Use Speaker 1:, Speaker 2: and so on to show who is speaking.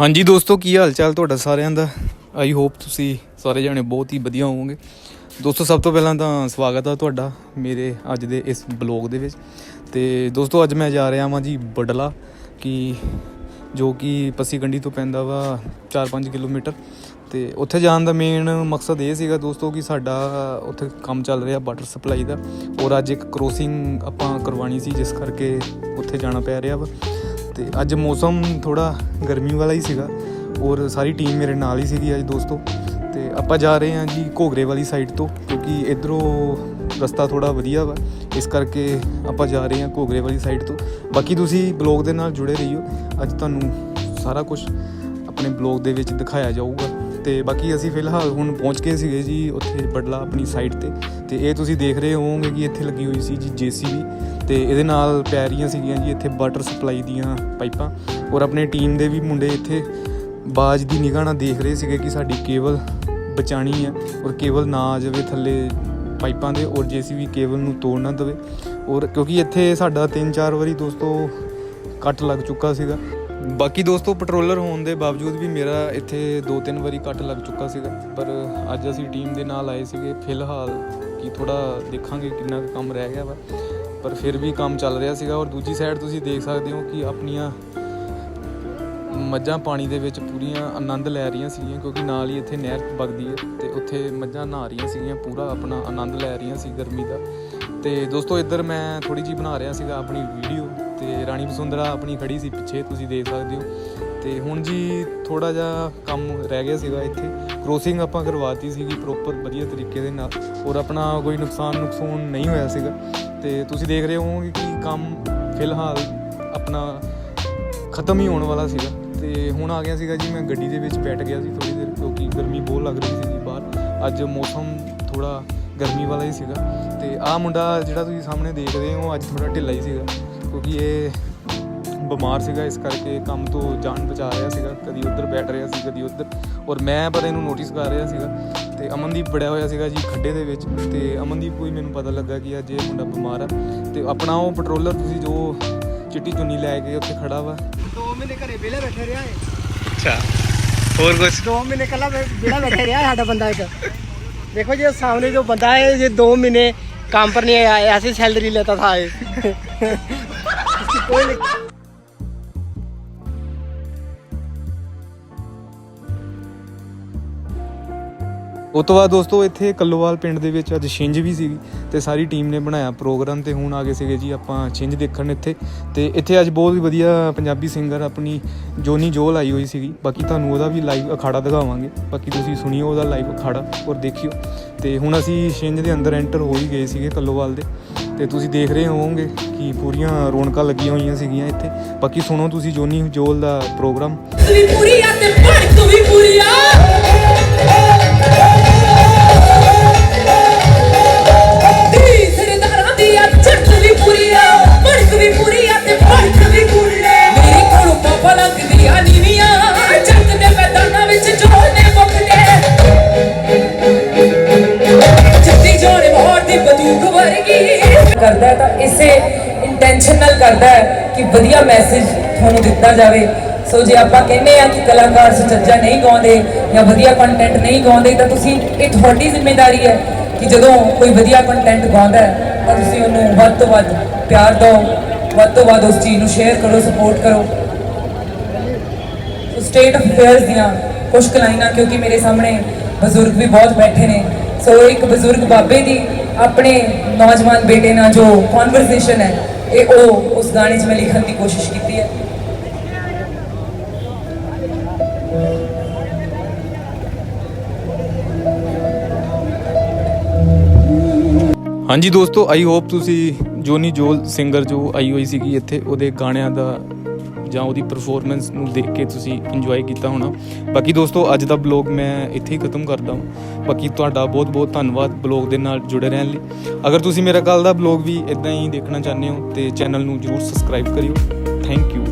Speaker 1: ਹਾਂਜੀ ਦੋਸਤੋ, ਕੀ ਹਾਲ ਚਾਲ ਤੁਹਾਡਾ ਸਾਰਿਆਂ ਦਾ? ਆਈ ਹੋਪ ਤੁਸੀਂ ਸਾਰੇ ਜਾਣੇ ਬਹੁਤ ਹੀ ਵਧੀਆ ਹੋਵੋਗੇ। ਦੋਸਤੋ, ਸਭ ਤੋਂ ਪਹਿਲਾਂ ਤਾਂ ਸਵਾਗਤ ਆ ਤੁਹਾਡਾ ਮੇਰੇ ਅੱਜ ਦੇ ਇਸ ਬਲੌਗ ਦੇ ਵਿੱਚ। ਤੇ ਦੋਸਤੋ, ਅੱਜ ਮੈਂ ਜਾ ਰਿਹਾ ਹਾਂ ਜੀ ਬਡਲਾ, ਕਿ ਜੋ ਕਿ ਪੱਸੀ ਕੰਡੀ ਤੋਂ ਪੈਂਦਾ ਵਾ 4-5 ਕਿਲੋਮੀਟਰ। ਤੇ ਉੱਥੇ ਜਾਣ ਦਾ ਮੇਨ ਮਕਸਦ ਇਹ ਸੀਗਾ ਦੋਸਤੋ, ਕਿ ਸਾਡਾ ਉੱਥੇ ਕੰਮ ਚੱਲ ਰਿਹਾ ਵਾਟਰ ਸਪਲਾਈ ਦਾ। ਔਰ ਅੱਜ ਇੱਕ ਕ੍ਰੋਸਿੰਗ ਆਪਾਂ ਕਰਵਾਉਣੀ ਸੀ, ਜਿਸ ਕਰਕੇ ਉੱਥੇ ਜਾਣਾ ਪੈ ਰਿਹਾ ਵਾ। ਤੇ ਅੱਜ ਮੌਸਮ ਥੋੜਾ ਗਰਮੀ ਵਾਲਾ ਹੀ ਸੀਗਾ ਔਰ ਸਾਰੀ ਟੀਮ ਮੇਰੇ ਨਾਲ ਹੀ ਸੀਗੀ ਅੱਜ ਦੋਸਤੋ ਤੇ ਆਪਾਂ ਜਾ ਰਹੇ ਹਾਂ ਜੀ ਘੋਗਰੇ ਵਾਲੀ ਸਾਈਡ ਤੋਂ ਕਿਉਂਕਿ ਇਧਰੋਂ ਰਸਤਾ ਥੋੜਾ ਵਧੀਆ ਵਾ, ਇਸ ਕਰਕੇ ਆਪਾਂ ਜਾ ਰਹੇ ਹਾਂ ਘੋਗਰੇ ਵਾਲੀ ਸਾਈਡ ਤੋਂ। ਬਾਕੀ ਤੁਸੀਂ ਬਲੌਗ ਦੇ ਨਾਲ ਜੁੜੇ ਰਹੀਓ, ਅੱਜ ਤੁਹਾਨੂੰ ਸਾਰਾ ਕੁਝ ਆਪਣੇ ਬਲੌਗ ਦੇ ਵਿੱਚ ਦਿਖਾਇਆ ਜਾਊਗਾ। ਤੇ ਬਾਕੀ ਅਸੀਂ ਫਿਲਹਾਲ ਹੁਣ ਪਹੁੰਚ ਗਏ ਸੀਗੇ ਜੀ ਉੱਥੇ ਬਡਲਾ ਆਪਣੀ ਸਾਈਡ ਤੇ। ਤੇ ਇਹ ਤੁਸੀਂ ਦੇਖ ਰਹੇ ਹੋਵੋਗੇ ਕਿ ਇੱਥੇ ਲੱਗੀ ਹੋਈ ਸੀ ਜੀ ਜੀਸੀਬੀ। ਤੇ ਇਹਦੇ ਨਾਲ ਪੈ ਰਹੀਆਂ ਸੀਗੀਆਂ ਜੀ ਇੱਥੇ ਵਾਟਰ ਸਪਲਾਈ ਦੀਆਂ ਪਾਈਪਾਂ। ਔਰ ਆਪਣੇ ਟੀਮ ਦੇ ਵੀ ਮੁੰਡੇ ਇੱਥੇ ਬਾਜ ਦੀ ਨਿਗਾਹ ਨਾਲ ਦੇਖ ਰਹੇ ਸੀਗੇ ਕਿ ਸਾਡੀ ਕੇਬਲ ਬਚਾਣੀ ਹੈ ਔਰ ਕੇਬਲ ਨਾ ਆ ਜਾਵੇ ਥੱਲੇ ਪਾਈਪਾਂ ਦੇ ਔਰ ਜੀਸੀਬੀ ਕੇਬਲ ਨੂੰ ਤੋੜ ਨਾ ਦੇਵੇ। ਔਰ ਕਿਉਂਕਿ ਇੱਥੇ ਸਾਡਾ 3-4 ਵਾਰੀ ਦੋਸਤੋ ਕੱਟ ਲੱਗ ਚੁੱਕਾ ਸੀਗਾ। ਬਾਕੀ ਦੋਸਤੋ ਪੈਟਰੋਲਰ ਹੋਣ ਦੇ ਬਾਵਜੂਦ ਵੀ ਮੇਰਾ ਇੱਥੇ 2-3 ਵਾਰੀ ਕੱਟ ਲੱਗ ਚੁੱਕਾ ਸੀਗਾ, ਪਰ ਅੱਜ ਅਸੀਂ ਟੀਮ ਦੇ ਨਾਲ ਆਏ ਸੀਗੇ। ਫਿਲਹਾਲ ਕਿ ਥੋੜਾ ਦੇਖਾਂਗੇ ਕਿੰਨਾ ਕੁ ਕੰਮ ਰਹਿ ਗਿਆ ਵਾ, ਪਰ ਫਿਰ ਵੀ ਕੰਮ ਚੱਲ ਰਿਹਾ ਸੀਗਾ। ਔਰ ਦੂਜੀ ਸਾਈਡ ਤੁਸੀਂ ਦੇਖ ਸਕਦੇ ਹੋ ਕਿ ਆਪਣੀਆਂ ਮੱਝਾਂ ਪਾਣੀ ਦੇ ਵਿੱਚ ਪੂਰੀਆਂ ਆਨੰਦ ਲੈ ਰਹੀਆਂ ਸੀਗੀਆਂ, ਕਿਉਂਕਿ ਨਾਲ ਹੀ ਇੱਥੇ ਨਹਿਰ ਵਗਦੀ ਹੈ ਤੇ ਉੱਥੇ ਮੱਝਾਂ ਨਹਾ ਰਹੀਆਂ ਸੀਗੀਆਂ, ਪੂਰਾ ਆਪਣਾ ਆਨੰਦ ਲੈ ਰਹੀਆਂ ਸੀ ਗਰਮੀ ਦਾ। ਤੇ ਦੋਸਤੋ, ਇੱਧਰ ਮੈਂ ਥੋੜੀ ਜੀ ਬਣਾ ਰਿਹਾ ਸੀਗਾ ਆਪਣੀ ਵੀਡੀਓ ਤੇ ਰਾਣੀ ਬਸੁੰਦਰਾ ਆਪਣੀ ਖੜੀ ਸੀ ਪਿੱਛੇ, ਤੁਸੀਂ ਦੇਖ ਸਕਦੇ ਹੋ। ਤੇ ਹੁਣ ਜੀ ਥੋੜਾ ਜਿਹਾ ਕੰਮ ਰਹਿ ਗਿਆ ਸੀਗਾ ਇੱਥੇ। ਕ੍ਰੋਸਿੰਗ ਆਪਾਂ ਕਰਵਾਤੀ ਸੀਗੀ ਪ੍ਰੋਪਰ ਵਧੀਆ ਤਰੀਕੇ ਦੇ ਨਾਲ ਔਰ ਆਪਣਾ ਕੋਈ ਨੁਕਸਾਨ ਨੁਕਸਾਨ ਨਹੀਂ ਹੋਇਆ ਸੀਗਾ। ਤੇ ਤੁਸੀਂ ਦੇਖ ਰਹੇ ਹੋਵੋਗੇ ਕਿ ਕੰਮ ਫਿਲਹਾਲ ਆਪਣਾ ਖਤਮ ਹੀ ਹੋਣ ਵਾਲਾ ਸੀਗਾ। ਤੇ ਹੁਣ ਆ ਗਿਆ ਸੀਗਾ ਜੀ, ਮੈਂ ਗੱਡੀ ਦੇ ਵਿੱਚ ਬੈਠ ਗਿਆ ਸੀ ਥੋੜੀ ਦੇਰ, ਕਿਉਂਕਿ ਗਰਮੀ ਬਹੁਤ ਲੱਗ ਰਹੀ ਸੀ ਬਾਹਰ। ਅੱਜ ਮੌਸਮ ਥੋੜਾ ਗਰਮੀ ਵਾਲਾ ਹੀ ਸੀਗਾ। ਤੇ ਆਹ ਮੁੰਡਾ ਜਿਹੜਾ ਤੁਸੀਂ ਸਾਹਮਣੇ ਦੇਖ ਰਹੇ ਹੋ ਅੱਜ ਥੋੜਾ ਢਿੱਲਾ ਹੀ ਸੀਗਾ ਕਿਉਂਕਿ ਇਹ ਬਿਮਾਰ ਸੀਗਾ ਇਸ ਕਰਕੇ ਕੰਮ ਤੋਂ ਜਾਨ ਬਚਾ ਰਿਹਾ ਸੀਗਾ। ਕਦੀ ਉੱਧਰ ਬੈਠ ਰਿਹਾ ਸੀ ਕਦੀ ਉੱਧਰ। ਔਰ ਮੈਂ ਪਰ ਇਹਨੂੰ ਨੋਟਿਸ ਕਰ ਰਿਹਾ ਸੀਗਾ। ਤੇ ਅਮਨਦੀਪ ਬੜਿਆ ਹੋਇਆ ਸੀਗਾ ਜੀ ਖੱਡੇ ਦੇ ਵਿੱਚ। ਤੇ ਅਮਨਦੀਪ ਕੋਈ ਮੈਨੂੰ ਪਤਾ ਲੱਗਾ ਕਿ ਅੱਜ ਇਹ ਮੁੰਡਾ ਬਿਮਾਰ ਆ। ਤੇ ਆਪਣਾ ਉਹ ਪੈਟਰੋਲਰ ਤੁਸੀਂ ਜੋ ਚਿੱਟੀ ਚੁੰਨੀ ਲੈ ਕੇ ਉੱਥੇ ਖੜਾ ਵਾ।
Speaker 2: 2 ਮਹੀਨੇ ਘਰੇ ਵਿਹਲੇ ਬੈਠੇ ਰਿਹਾ ਏ
Speaker 1: ਅੱਛਾ। ਹੋਰ ਕੁਝ
Speaker 2: 2 ਮਹੀਨੇ ਕੱਲਾ ਵਿਹਲਾ ਬੈਠੇ ਰਿਹਾ ਸਾਡਾ ਬੰਦਾ ਇੱਕ। देखो ये सामने जो बंदा है ये दो महीने काम पर नहीं आया ऐसी सैलरी लेता था ये इसकी कोई
Speaker 1: ਉਸ ਤੋਂ ਬਾਅਦ ਦੋਸਤੋ ਇੱਥੇ ਕੱਲੋਵਾਲ ਪਿੰਡ ਦੇ ਵਿੱਚ ਅੱਜ ਛਿੰਝ ਵੀ ਸੀਗੀ ਤੇ ਸਾਰੀ ਟੀਮ ਨੇ ਬਣਾਇਆ ਪ੍ਰੋਗਰਾਮ ਤੇ ਹੁਣ ਆ ਗਏ ਸੀਗੇ ਜੀ ਆਪਾਂ ਛਿੰਝ ਦੇਖਣ ਇੱਥੇ ਤੇ ਇੱਥੇ ਅੱਜ ਬਹੁਤ ਹੀ ਵਧੀਆ ਪੰਜਾਬੀ ਸਿੰਗਰ ਆਪਣੀ ਜੋਨੀ ਜੋਲ ਆਈ ਹੋਈ ਸੀਗੀ। ਬਾਕੀ ਤੁਹਾਨੂੰ ਉਹਦਾ ਵੀ ਲਾਈਵ ਅਖਾੜਾ ਦਿਖਾਵਾਂਗੇ। ਬਾਕੀ ਤੁਸੀਂ ਸੁਣਿਓ ਉਹਦਾ ਲਾਈਵ ਅਖਾੜਾ ਔਰ ਦੇਖਿਓ। ਤੇ ਹੁਣ ਅਸੀਂ ਛਿੰਝ ਦੇ ਅੰਦਰ ਐਂਟਰ ਹੋ ਹੀ ਗਏ ਸੀਗੇ ਕੱਲੋਵਾਲ ਦੇ। ਤੇ ਤੁਸੀਂ ਦੇਖ ਰਹੇ ਹੋਵੋਗੇ ਕਿ ਪੂਰੀਆਂ ਰੌਣਕਾਂ ਲੱਗੀਆਂ ਹੋਈਆਂ ਸੀਗੀਆਂ ਇੱਥੇ। ਬਾਕੀ ਸੁਣੋ ਤੁਸੀਂ ਜੋਨੀ ਜੋਲ ਦਾ ਪ੍ਰੋਗਰਾਮ।
Speaker 3: ਵੀ ਪੂਰੀ ਆ ਤੇ ਭੜਕ ਵੀ ਪੂਰੀ ਆ। ਕਰਦਾ ਹੈ ਕਿ ਵਧੀਆ ਮੈਸੇਜ ਤੁਹਾਨੂੰ ਦਿੱਤਾ ਜਾਵੇ। ਸੋ ਜੇ ਆਪਾਂ ਕਹਿੰਦੇ ਆ ਕਿ ਕਲਾਕਾਰ ਸੁਚੱਜਾ ਨਹੀਂ ਗਾਉਂਦੇ ਜਾਂ ਵਧੀਆ ਕੰਟੈਂਟ ਨਹੀਂ ਗਾਉਂਦੇ, ਤਾਂ ਤੁਸੀਂ ਇਹ ਤੁਹਾਡੀ ਜ਼ਿੰਮੇਵਾਰੀ ਹੈ ਕਿ ਜਦੋਂ ਕੋਈ ਵਧੀਆ ਕੰਟੈਂਟ ਗਾਉਂਦਾ ਹੈ, ਤਾਂ ਤੁਸੀਂ ਉਹਨੂੰ ਵੱਧ ਤੋਂ ਵੱਧ ਪਿਆਰ ਦਿਓ, ਵੱਧ ਤੋਂ ਵੱਧ ਉਸ ਚੀਜ਼ ਨੂੰ ਸ਼ੇਅਰ ਕਰੋ ਸਪੋਰਟ ਕਰੋ। ਸਟੇਟ ਆਫ ਅਫੇਅਰਸ ਦੀਆਂ ਕੁਝ ਲਾਈਨਾਂ, ਕਿਉਂਕਿ ਮੇਰੇ ਸਾਹਮਣੇ ਬਜ਼ੁਰਗ ਵੀ ਬਹੁਤ ਬੈਠੇ ਨੇ। ਸੋ ਇੱਕ ਬਜ਼ੁਰਗ ਬਾਬੇ ਦੀ ਆਪਣੇ ਨੌਜਵਾਨ ਬੇਟੇ ਨਾਲ ਜੋ ਕਨਵਰਸੇਸ਼ਨ ਹੈ ਇਹ ਉਹ ਉਸ ਗਾਣੇ 'ਚ ਮੈਂ ਲਿਖਣ ਦੀ ਕੋਸ਼ਿਸ਼ ਕੀਤੀ ਹੈ।
Speaker 1: ਹਾਂਜੀ ਦੋਸਤੋ ਆਈ ਹੋਪ ਤੁਸੀਂ ਜੋਨੀ ਜੋਲ ਸਿੰਗਰ ਜੋ ਆਈ ਹੋਈ ਸੀਗੀ ਇੱਥੇ, ਉਹਦੇ ਗਾਣਿਆਂ ਦਾ ਜਾਂ ਉਹਦੀ ਪਰਫਾਰਮੈਂਸ ਨੂੰ ਦੇਖ ਕੇ ਤੁਸੀਂ ਇੰਜੋਏ ਕੀਤਾ ਹੋਣਾ। ਬਾਕੀ ਦੋਸਤੋ, ਅੱਜ ਦਾ ਬਲੌਗ ਮੈਂ ਇੱਥੇ ਹੀ ਖਤਮ ਕਰਦਾ ਹਾਂ। ਬਾਕੀ ਤੁਹਾਡਾ ਬਹੁਤ ਬਹੁਤ ਧੰਨਵਾਦ ਬਲੌਗ ਦੇ ਨਾਲ ਜੁੜੇ ਰਹਿਣ ਲਈ। ਅਗਰ ਤੁਸੀਂ ਮੇਰਾ ਕੱਲ ਦਾ ਬਲੌਗ ਵੀ ਇਦਾਂ ਹੀ ਦੇਖਣਾ ਚਾਹੁੰਦੇ ਹੋ, ਤੇ ਚੈਨਲ ਨੂੰ ਜਰੂਰ ਸਬਸਕ੍ਰਾਈਬ ਕਰਿਓ। Thank you